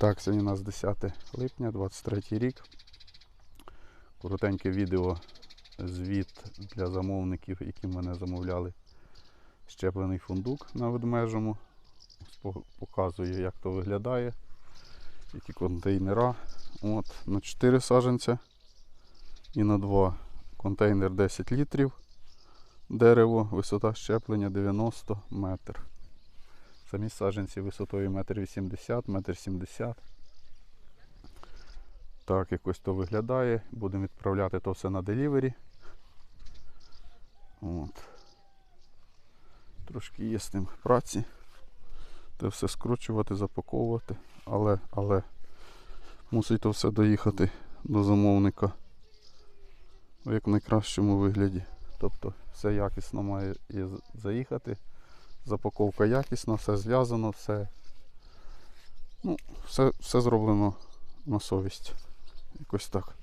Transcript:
Так, сьогодні у нас 10 липня, 23 рік. Коротеньке відео, звіт для замовників, які мене замовляли. Щеплений фундук на ведмежому. Показую, як то виглядає. Які контейнера. От, на 4 саженця і на 2. Контейнер 10 літрів. Дерево, висота щеплення 90 метр. Самі саджанці висотою 1,80 м, 1,70 м. Так, якось то виглядає. Будемо відправляти то все на делівері. От. Трошки є з тим праці. Те все скручувати, запаковувати. Але, але мусить то все доїхати до замовника в як найкращому вигляді. Тобто все якісно має заїхати. Запаковка якісна, все зв'язано, все, ну, все, все зроблено на совість. Якось так.